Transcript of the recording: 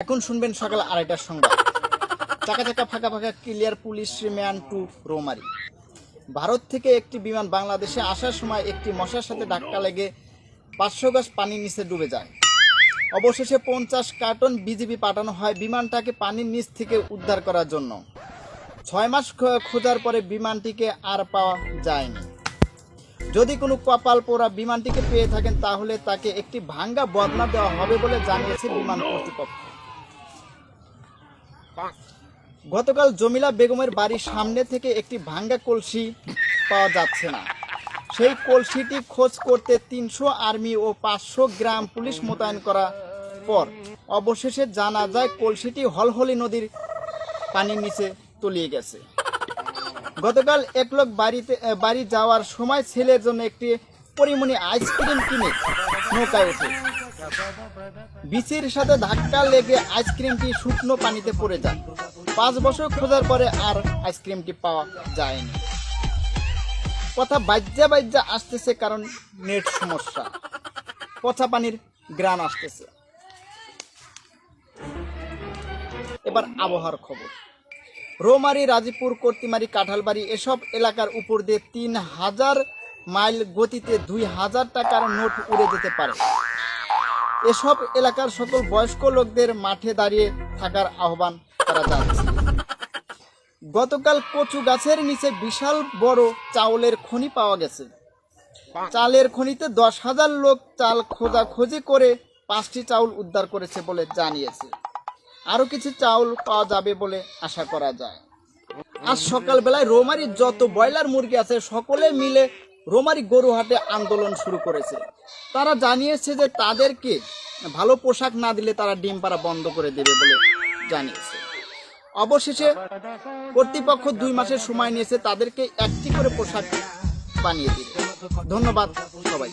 এখন শুনবেন সকাল আড়াইটার সংবাদ। চাকা চাকা ফাঁকা ফাঁকা clear police man to Rowmari. Bharat থেকে একটি বিমান বাংলাদেশে আসার সময় একটি মশার সাথে ধাক্কা লেগে পাঁচশো গাছ পানির নিচে ডুবে যায়। অবশেষে পঞ্চাশ কার্টন বিজিবি পাঠানো হয় বিমানটাকে পানির নিচ থেকে উদ্ধার করার জন্য। ছয় মাস খোঁজার পরে বিমানটিকে আর পাওয়া যায়নি। যদি কোনো কপাল পোড়া বিমানটিকে পেয়ে থাকেন তাহলে তাকে একটি ভাঙ্গা বদনা দেওয়া হবে বলে জানিয়েছে বিমান কর্তৃপক্ষ। গতকাল জমিলা বেগমের বাড়ির সামনে থেকে একটি ভাঙ্গা কলসি পাওয়া যাচ্ছে না। সেই কলসিটি খোঁজ করতে তিনশো আর্মি ও পাঁচশো গ্রাম পুলিশ মোতায়েন করা পর অবশেষে জানা যায় কলসিটি হলহলি নদীর পানির নিচে তলিয়ে গেছে। গতকাল এক লোক বাড়িতে বাড়ি যাওয়ার সময় ছেলের জন্য একটি পরিমণি আইসক্রিম কিনে নৌকায় ওঠে বিচির সাথে ধাক্কা লেগে আইসক্রিমটি শুকনো পানিতে পড়ে যায়। পাঁচ বছর খোঁজার পরে আর আইসক্রিমটি পাওয়া যায়নি। কথা বাজ্যা বাজ্যা আসতেছে কারণ নেট সমস্যা। পচা পানির গ্রাম আসতেছে। এবার আবহাওয়ার খবর। রোমারি রাজীপুর কর্তিমারি, কাঁঠালবাড়ি এসব এলাকার উপর দিয়ে তিন হাজার মাইল গতিতে দুই হাজার টাকার নোট উড়ে যেতে পারে। এসব এলাকার সকল বয়স্ক লোকদের মাঠে দাঁড়িয়ে থাকার আহ্বান করা যাচ্ছে। গতকাল কচু গাছের নিচে বিশাল বড় চাউলের খনি পাওয়া গেছে। চালের খনিতে দশ হাজার লোক চাল খোঁজাখুঁজি করে পাঁচটি চাউল উদ্ধার করেছে বলে জানিয়েছে। আরও কিছু চাউল পাওয়া যাবে বলে আশা করা যায়। আজ সকালবেলায় রোমারির যত ব্রয়লার মুরগি আছে সকলে মিলে রোমারি গরুহাটে আন্দোলন শুরু করেছে। তারা জানিয়েছে যে তাদেরকে ভালো পোশাক না দিলে তারা ডিম পাড়া বন্ধ করে দেবে বলে জানিয়েছে। অবশেষে কর্তৃপক্ষ দুই মাসের সময় নিয়েছে তাদেরকে একটি করে পোশাক বানিয়ে দিবে। ধন্যবাদ সবাই